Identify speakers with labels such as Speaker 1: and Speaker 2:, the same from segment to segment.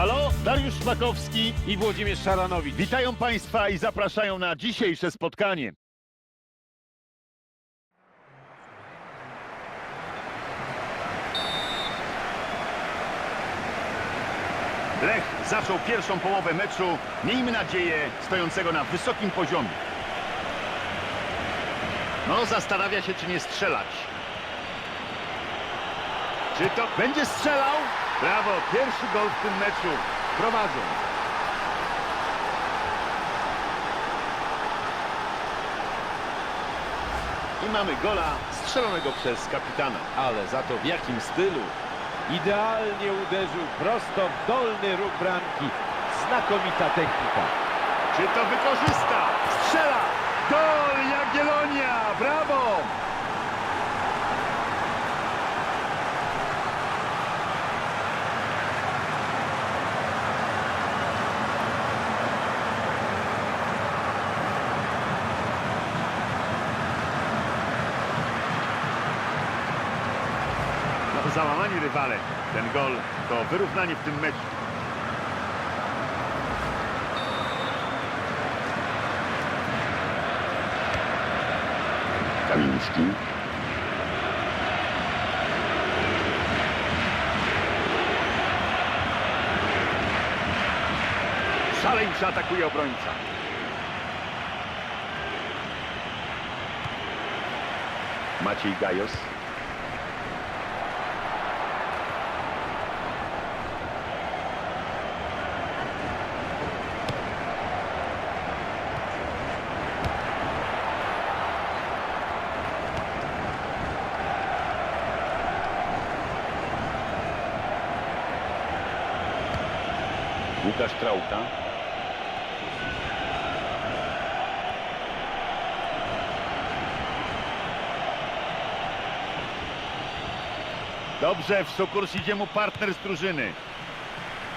Speaker 1: Halo, Dariusz Szpakowski.
Speaker 2: i Włodzimierz Szaranowicz.
Speaker 1: Witają Państwa i zapraszają na dzisiejsze spotkanie. Lech zaczął pierwszą połowę meczu, miejmy nadzieję, stojącego na wysokim poziomie. No, zastanawia się, czy nie strzelać. Czy to będzie strzelał? Brawo, pierwszy gol w tym meczu. Prowadzą. I mamy gola strzelonego przez kapitana.
Speaker 2: Ale za to w jakim stylu. Idealnie uderzył prosto w dolny róg bramki. Znakomita technika.
Speaker 1: Czy to wykorzysta? Strzela! Gol Jagiellonia! Brawo! Załamani rywale. Ten gol to wyrównanie w tym meczu. Kamiński. Szaleńczy atakuje obrońca. Maciej Gajos. Łukasz Trauta. Dobrze, w sukurs idzie mu partner z drużyny.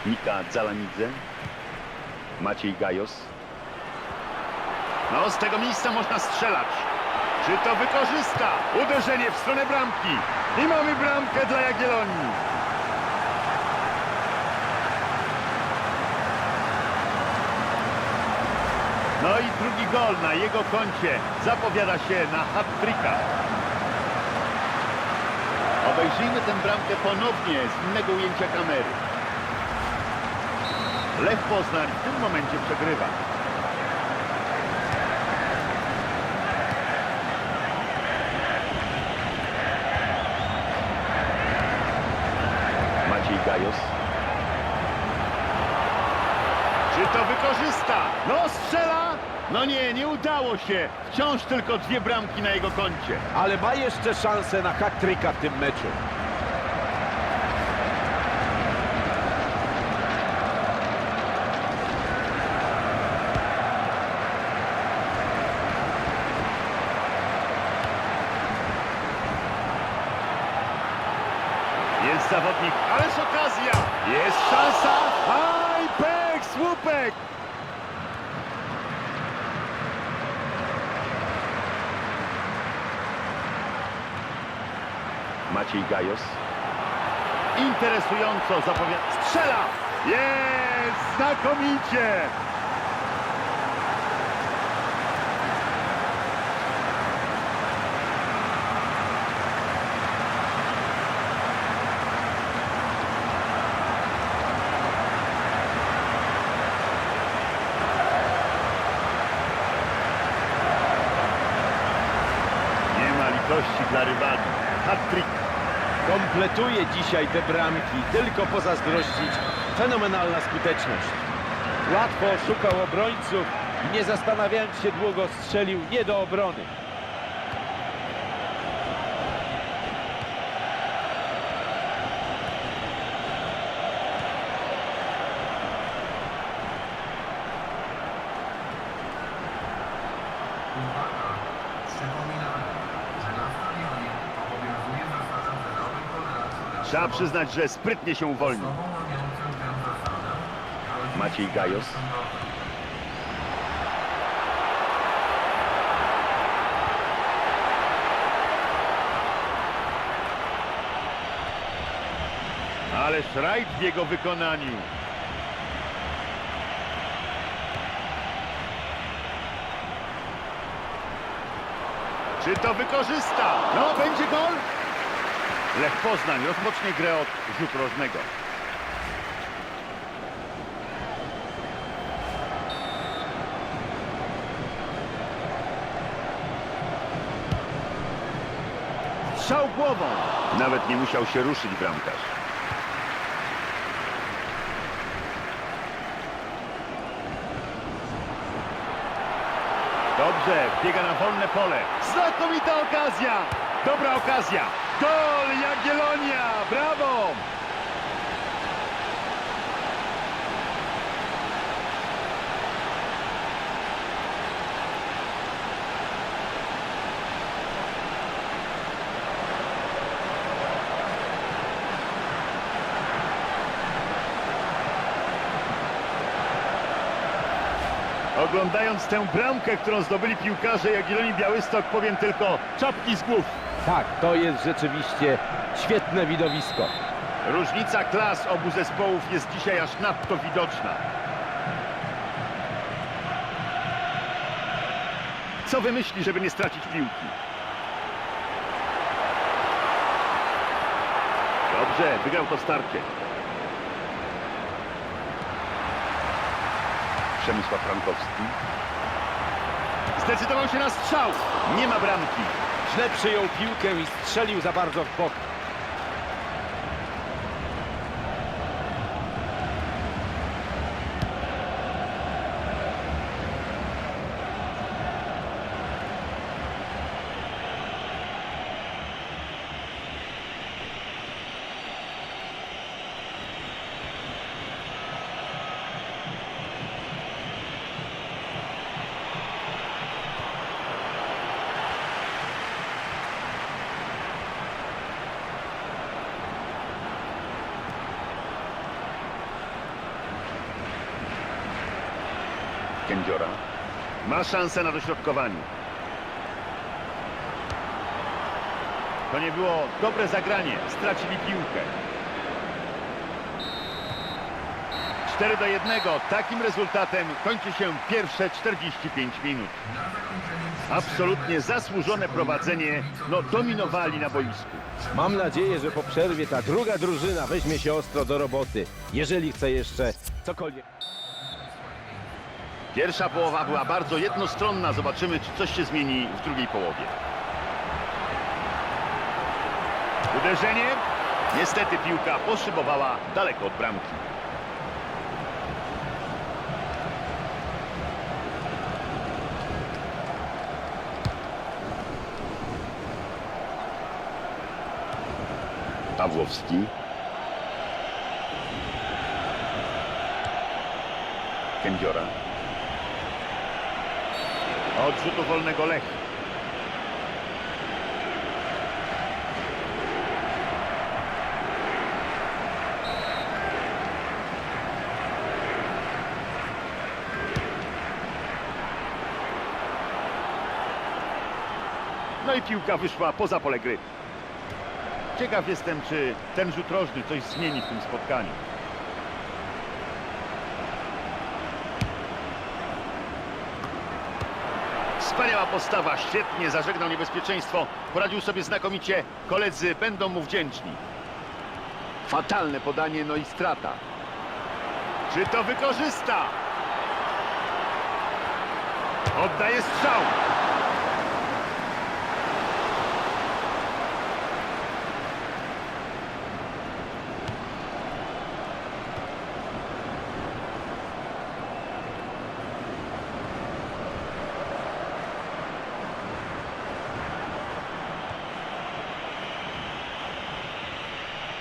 Speaker 1: Nika Zalanidze. Maciej Gajos. No, z tego miejsca można strzelać. Czy to wykorzysta? Uderzenie w stronę bramki. I mamy bramkę dla Jagiellonii. No i drugi gol na jego koncie zapowiada się na hat-tricka. Obejrzyjmy tę bramkę ponownie z innego ujęcia kamery. Lech Poznań w tym momencie przegrywa. Maciej Gajos. To wykorzysta? No strzela! No nie, nie udało się. Wciąż tylko dwie bramki na jego koncie.
Speaker 2: Ale ma jeszcze szansę na hat-tricka w tym meczu.
Speaker 1: Jest zawodnik, ależ okazja! Jest szansa! Aj, słupek! Maciej Gajos. Interesująco zapowiada. Strzela! Jest! Znakomicie! Nie ma litości dla rywali. Hat-trick.
Speaker 2: Kompletuje dzisiaj te bramki. Tylko pozazdrościć. Fenomenalna skuteczność. Łatwo szukał obrońców i nie zastanawiając się długo strzelił nie do obrony.
Speaker 1: Trzeba przyznać, że sprytnie się uwolnił. Maciej Gajos. Ale szrajt w jego wykonaniu. Czy to wykorzysta? No, będzie gol! Lech Poznań rozpocznie grę od rzutu rożnego. Strzał głową. Nawet nie musiał się ruszyć bramkarz. Dobrze, biega na wolne pole. Znakomita okazja! Dobra okazja! Gol Jagiellonia! Brawo! Oglądając tę bramkę, którą zdobyli piłkarze Jagiellonii Białystok, powiem tylko czapki z głów.
Speaker 2: Tak, to jest rzeczywiście świetne widowisko.
Speaker 1: Różnica klas obu zespołów jest dzisiaj aż nadto widoczna. Co wymyśli, żeby nie stracić piłki? Dobrze, wygrał to starcie. Przemysław Frankowski. Zdecydował się na strzał. Nie ma bramki.
Speaker 2: Źle przyjął piłkę i strzelił za bardzo w bok.
Speaker 1: Kędziora. Ma szansę na dośrodkowanie. To nie było dobre zagranie. Stracili piłkę. 4 do 1. Takim rezultatem kończy się pierwsze 45 minut. Absolutnie zasłużone prowadzenie. No dominowali na boisku.
Speaker 2: Mam nadzieję, że po przerwie ta druga drużyna weźmie się ostro do roboty, jeżeli chce jeszcze cokolwiek.
Speaker 1: Pierwsza połowa była bardzo jednostronna. Zobaczymy, czy coś się zmieni w drugiej połowie. Uderzenie. Niestety piłka poszybowała daleko od bramki. Pawłowski. Kędziora. Od rzutu wolnego Lech. No i piłka wyszła poza pole gry. Ciekaw jestem, czy ten rzut rożny coś zmieni w tym spotkaniu. Wspaniała postawa, świetnie zażegnał niebezpieczeństwo, poradził sobie znakomicie, koledzy będą mu wdzięczni. Fatalne podanie, no i strata. Czy to wykorzysta? Oddaje strzał.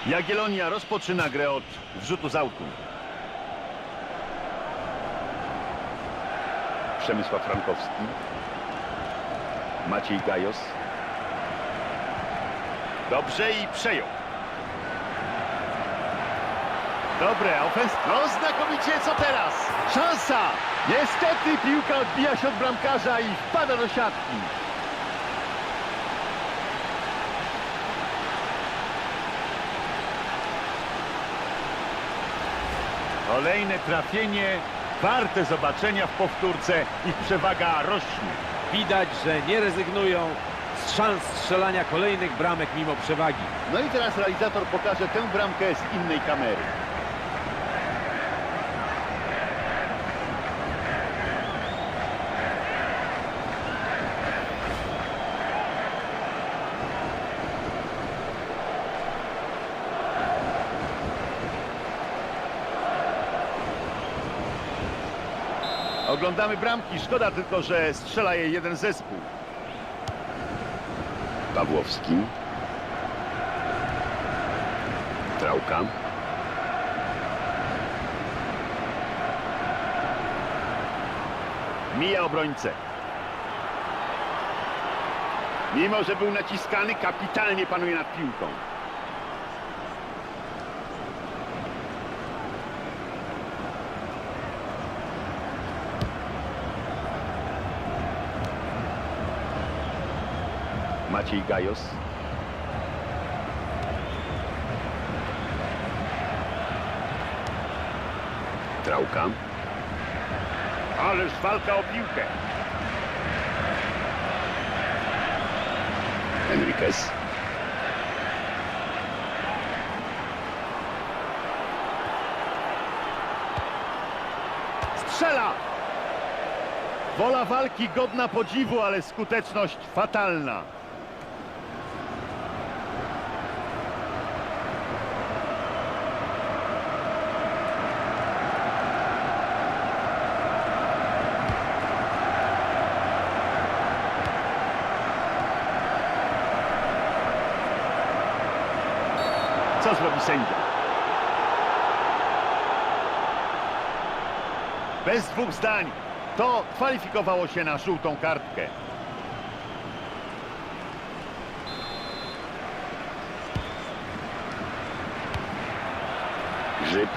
Speaker 1: Jagiellonia rozpoczyna grę od wrzutu z autu. Przemysław Frankowski. Maciej Gajos. Dobrze i przejął. Dobre, ofens... No znakomicie, co teraz? Szansa! Niestety piłka odbija się od bramkarza i wpada do siatki. Kolejne trafienie, warte zobaczenia w powtórce. Ich przewaga rośnie.
Speaker 2: Widać, że nie rezygnują, szans strzelania kolejnych bramek mimo przewagi.
Speaker 1: No i teraz realizator pokaże tę bramkę z innej kamery. Oglądamy bramki. Szkoda tylko, że strzela je jeden zespół. Pawłowski. Trałka. Mija obrońcę. Mimo, że był naciskany, kapitalnie panuje nad piłką. Maciej Gajos. Trałka. Ależ walka o piłkę. Enriquez. Strzela! Wola walki godna podziwu, ale skuteczność fatalna. Co zrobi sędzia? Bez dwóch zdań. To kwalifikowało się na żółtą kartkę. Grzyb.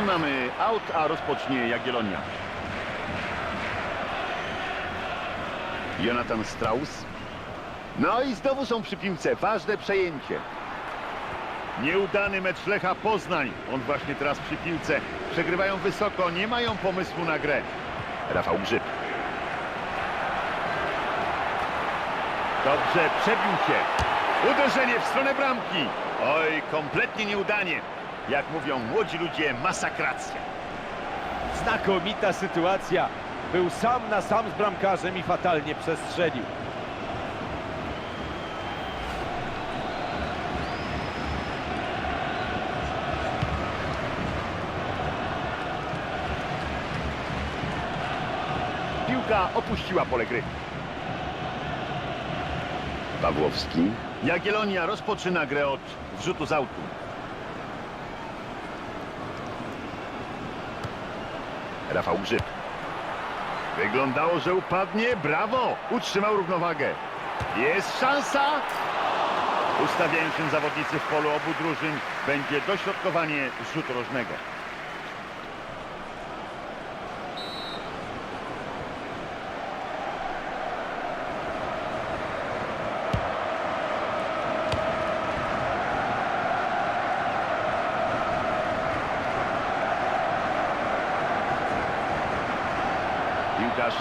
Speaker 1: I mamy aut, a rozpocznie Jagiellonia. Jonathan Strauss. No i znowu są przy piłce. Ważne przejęcie. Nieudany mecz Lecha Poznań. On właśnie teraz przy piłce. Przegrywają wysoko, nie mają pomysłu na grę. Rafał Grzyb. Dobrze, przebił się. Uderzenie w stronę bramki. Oj, kompletnie nieudanie. Jak mówią młodzi ludzie, masakracja.
Speaker 2: Znakomita sytuacja. Był sam na sam z bramkarzem i fatalnie przestrzelił.
Speaker 1: Piłka opuściła pole gry. Pawłowski. Jagiellonia rozpoczyna grę od wrzutu z autu. Rafał Grzyb. Wyglądało, że upadnie. Brawo! Utrzymał równowagę. Jest szansa. Ustawiają się zawodnicy w polu obu drużyn. Będzie dośrodkowanie rzutu rożnego.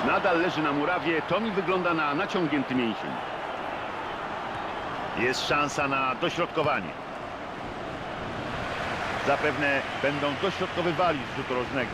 Speaker 1: Nadal leży na murawie. To mi wygląda na naciągnięty mięsień. Jest szansa na dośrodkowanie. Zapewne będą dośrodkowywali z rzutu rożnego.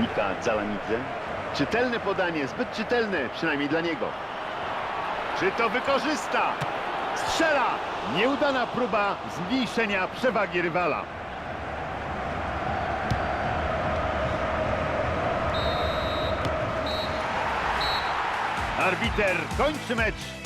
Speaker 1: Nika Zalanidze. Czytelne podanie, zbyt czytelne, przynajmniej dla niego. Czy to wykorzysta? Strzela! Nieudana próba zmniejszenia przewagi rywala. Arbiter kończy mecz